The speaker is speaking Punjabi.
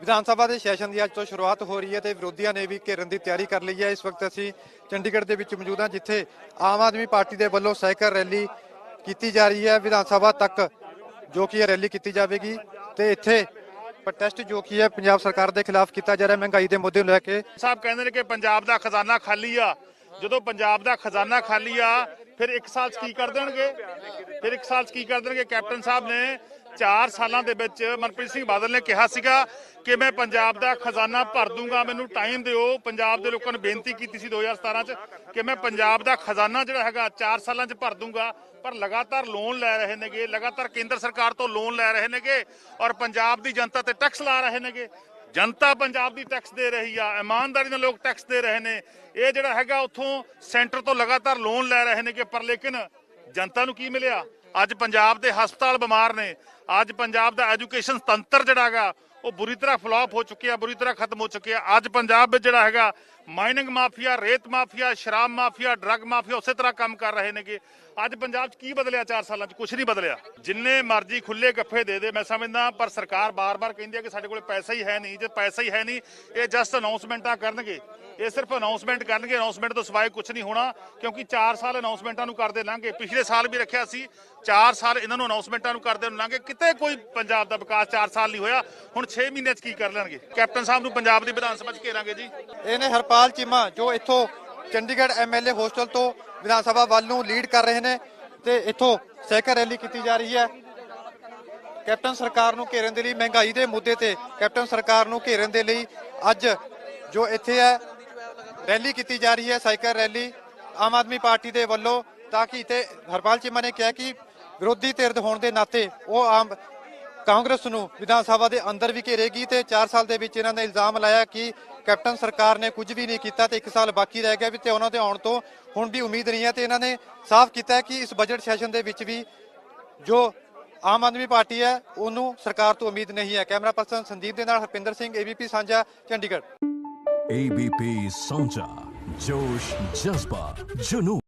ਵਿਧਾਨ ਸਭਾ ਦੇ ਸੈਸ਼ਨ ਦੀ ਅੱਜ ਤੋਂ ਸ਼ੁਰੂਆਤ ਹੋ ਰਹੀ ਹੈ ਤੇ ਵਿਰੋਧੀਆਂ ਨੇ ਵੀ ਘੇਰਨ ਦੀ ਤਿਆਰੀ ਕਰ ਲਈ ਹੈ। ਇਸ ਵਕਤ ਅਸੀਂ ਚੰਡੀਗੜ੍ਹ ਦੇ ਵਿੱਚ ਮੌਜੂਦ ਹਾਂ, ਜਿੱਥੇ ਆਮ ਆਦਮੀ ਪਾਰਟੀ ਦੇ ਵੱਲੋਂ ਸਾਈਕਲ ਰੈਲੀ ਕੀਤੀ ਜਾ ਰਹੀ ਹੈ ਵਿਧਾਨ ਸਭਾ ਤੱਕ, ਜੋ ਕਿ ਇਹ ਰੈਲੀ ਕੀਤੀ ਜਾਵੇਗੀ। ਤੇ ਇੱਥੇ ਪ੍ਰੋਟੈਸਟ ਜੋ ਕਿ ਹੈ, ਪੰਜਾਬ ਸਰਕਾਰ ਦੇ ਖਿਲਾਫ ਕੀਤਾ ਜਾ ਰਿਹਾ। ਮਹਿੰਗਾਈ ਦੇ ਮੁੱਦੇ ਨੂੰ ਲੈ ਕੇ ਸਾਹਿਬ ਕਹਿੰਦੇ ਨੇ ਕਿ ਪੰਜਾਬ ਦਾ ਖਜ਼ਾਨਾ ਖਾਲੀ ਆ। ਜਦੋਂ ਪੰਜਾਬ ਦਾ ਖਜ਼ਾਨਾ ਖਾਲੀ ਆ, ਫਿਰ ਇੱਕ ਸਾਲ ਚ ਕੀ ਕਰ ਦੇਣਗੇ? ਫਿਰ ਇੱਕ ਸਾਲ ਚ ਕੀ ਕਰ ਦੇਣਗੇ? ਕੈਪਟਨ ਸਾਹਿਬ ਨੇ 4 ਸਾਲਾਂ ਦੇ ਵਿੱਚ ਮਨਪ੍ਰੀਤ ਸਿੰਘ ਬਾਦਲ ਨੇ ਕਿਹਾ ਸੀਗਾ ਕਿ ਮੈਂ ਪੰਜਾਬ ਦਾ ਖਜ਼ਾਨਾ ਭਰ ਦੂੰਗਾ, ਮੈਨੂੰ ਟਾਈਮ ਦਿਓ। ਪੰਜਾਬ ਦੇ ਲੋਕਾਂ ਨੂੰ ਬੇਨਤੀ ਕੀਤੀ ਸੀ 2017 ਚ ਕਿ ਮੈਂ ਪੰਜਾਬ ਦਾ ਖਜ਼ਾਨਾ ਜਿਹੜਾ ਹੈਗਾ 4 ਸਾਲਾਂ ਚ ਭਰ ਦੂੰਗਾ। ਪਰ ਲਗਾਤਾਰ ਲੋਨ ਲੈ ਰਹੇ ਨੇਗੇ, ਲਗਾਤਾਰ ਕੇਂਦਰ ਸਰਕਾਰ ਤੋਂ ਲੋਨ ਲੈ ਰਹੇ ਨੇਗੇ ਔਰ ਪੰਜਾਬ ਦੀ ਜਨਤਾ ਤੇ ਟੈਕਸ ਲਾ ਰਹੇ ਨੇਗੇ। ਜਨਤਾ ਪੰਜਾਬ ਦੀ ਟੈਕਸ ਦੇ ਰਹੀ ਆ, ਇਮਾਨਦਾਰੀ ਨਾਲ ਲੋਕ ਟੈਕਸ ਦੇ ਰਹੇ ਨੇ। ਇਹ ਜਿਹੜਾ ਹੈਗਾ ਉੱਥੋਂ ਸੈਂਟਰ ਤੋਂ ਲਗਾਤਾਰ ਲੋਨ ਲੈ ਰਹੇ ਨੇ ਕਿ ਪਰ ਲੇਕਿਨ ਜਨਤਾ ਨੂੰ ਕੀ ਮਿਲਿਆ? ਅੱਜ ਪੰਜਾਬ ਦੇ ਹਸਪਤਾਲ ਬਿਮਾਰ ਨੇ। ਅੱਜ ਪੰਜਾਬ ਦਾ ਐਜੂਕੇਸ਼ਨ ਤੰਤਰ ਜਿਹੜਾ ਹੈਗਾ, ਉਹ ਬੁਰੀ ਤਰ੍ਹਾਂ ਫਲਾਪ ਹੋ ਚੁੱਕਿਆ, ਬੁਰੀ ਤਰ੍ਹਾਂ ਖਤਮ ਹੋ ਚੁੱਕਿਆ। ਅੱਜ ਪੰਜਾਬ ਵਿੱਚ ਜਿਹੜਾ ਹੈਗਾ ਮਾਈਨਿੰਗ ਮਾਫੀਆ ਰੇਤ ਮਾਫੀਆ ਸ਼ਰਾਬ ਮਾਫੀਆ ਡਰੱਗ ਮਾਫੀਆ ਉਸੇ ਤਰ੍ਹਾਂ ਕੰਮ ਕਰ ਰਹੇ ਨੇਗੇ। ਅੱਜ ਪੰਜਾਬ 'ਚ ਕੀ ਬਦਲਿਆ 4 ਸਾਲਾਂ 'ਚ? ਕੁਝ ਨਹੀਂ ਬਦਲਿਆ। ਜਿੰਨੇ ਮਰਜ਼ੀ ਖੁੱਲੇ ਗੱਫੇ ਦੇ ਦੇ, ਮੈਂ ਸਮਝਦਾ ਪਰ ਸਰਕਾਰ ਬਾਰ-ਬਾਰ ਕਹਿੰਦੀ ਹੈ ਕਿ ਸਾਡੇ ਕੋਲ ਪੈਸਾ ਹੀ ਹੈ ਨਹੀਂ। ਜੇ ਪੈਸਾ ਹੀ ਹੈ ਨਹੀਂ, ਇਹ ਜਸਟ ਅਨਾਉਂਸਮੈਂਟਾਂ ਕਰਨਗੇ। ਇਹ ਸਿਰਫ ਅਨਾਉਂਸਮੈਂਟ ਕਰਨਗੇ। ਅਨਾਉਂਸਮੈਂਟ ਤੋਂ ਸਿਵਾਏ ਕੁਝ ਨਹੀਂ ਹੋਣਾ, ਕਿਉਂਕਿ 4 ਸਾਲ ਅਨਾਉਂਸਮੈਂਟਾਂ ਨੂੰ ਕਰਦੇ ਲੰਘੇ। ਪਿਛਲੇ ਸਾਲ ਵੀ ਰੱਖਿਆ ਸੀ 4 ਸਾਲ ਇਹਨਾਂ ਨੂੰ ਅਨਾਉਂਸਮੈਂਟਾਂ ਨੂੰ ਕਰਦੇ ਨੂੰ ਲੰਘੇ। ਕਿਤੇ ਕੋਈ ਪੰਜਾਬ ਦਾ ਵਿਕਾਸ 4 ਸਾਲ ਨਹੀਂ ਹੋਇਆ। ਹੁਣ 6 ਮਹੀਨਿਆਂ 'ਚ ਕੀ ਕਰ ਲੈਣਗੇ? ਕੈਪਟਨ ਸਾਹਿਬ ਨੂੰ ਪੰਜਾਬ ਦੀ ਵਿਧਾਨ ਸਭਾ 'ਚ ਘੇਰਾਂਗੇ ਜੀ। ਇਹ ਹਰਪਾਲ ਚੀਮਾ, ਜੋ ਇੱਥੋਂ ਚੰਡੀਗੜ੍ਹ ਐਮਐਲਏ ਹੋਸਟਲ ਤੋਂ ਵਿਧਾਨ ਸਭਾ ਵੱਲ ਨੂੰ ਲੀਡ ਕਰ ਰਹੇ ਨੇ ਤੇ ਇੱਥੋਂ ਸਾਈਕਲ ਰੈਲੀ ਕੀਤੀ ਜਾ ਰਹੀ ਹੈ। ਕੈਪਟਨ ਸਰਕਾਰ ਨੂੰ ਘੇਰਨ ਦੇ ਲਈ ਮਹਿੰਗਾਈ ਦੇ ਮੁੱਦੇ ਤੇ ਕੈਪਟਨ ਸਰਕਾਰ ਨੂੰ ਘੇਰਨ ਦੇ ਲਈ ਅੱਜ ਜੋ ਇੱਥੇ ਹੈ, ਰੈਲੀ ਕੀਤੀ ਜਾ ਰਹੀ ਹੈ cycle rally Aam Aadmi party ਦੇ ਵੱਲੋਂ ਤਾਂ ਕਿ ਇੱਥੇ ਹਰਪਾਲ ਚੀਮਾ ਨੇ ਕਿਹਾ ਕਿ ਵਿਰੋਧੀ ਧਿਰ ਹੋਣ ਦੇ ਨਾਤੇ ਉਹ ਆਮ ਕਾਂਗਰਸ ਨੂੰ ਵਿਧਾਨ ਸਭਾ ਦੇ ਅੰਦਰ ਵੀ ਘੇਰੇਗੀ ਤੇ 4 ਸਾਲ ਦੇ ਵਿੱਚ ਇਹਨਾਂ ਨੇ ਇਲਜ਼ਾਮ ਲਾਇਆ ਕਿ ਕੈਪਟਨ ਸਰਕਾਰ ਨੇ ਕੁਝ ਵੀ ਨਹੀਂ ਕੀਤਾ ਤੇ 1 ਸਾਲ ਬਾਕੀ ਰਹਿ ਗਿਆ ਵੀ ਤੇ ਉਹਨਾਂ ਦੇ ਆਉਣ ਤੋਂ ਹੁਣ ਵੀ ਉਮੀਦ ਨਹੀਂ ਹੈ ਤੇ ਇਹਨਾਂ ਨੇ ਸਾਫ਼ ਕੀਤਾ ਕਿ ਇਸ ਬਜਟ ਸੈਸ਼ਨ ਦੇ ਵਿੱਚ ਵੀ ਜੋ ਆਮ ਆਦਮੀ ਪਾਰਟੀ ਹੈ, ਉਹਨੂੰ ਸਰਕਾਰ ਤੋਂ ਉਮੀਦ ਨਹੀਂ ਹੈ। ਕੈਮਰਾ ਪਰਸਨ ਸੰਦੀਪ ਦੇ ਨਾਲ ਹਰਪਿੰਦਰ ਸਿੰਘ, ਏਬੀਪੀ ਸਾਂਝਾ, ਚੰਡੀਗੜ੍ਹ। ਏਬੀਪੀ ਸਾਂਝਾ, ਜੋਸ਼, ਜਜ਼ਬਾ, ਜਨੂਨ।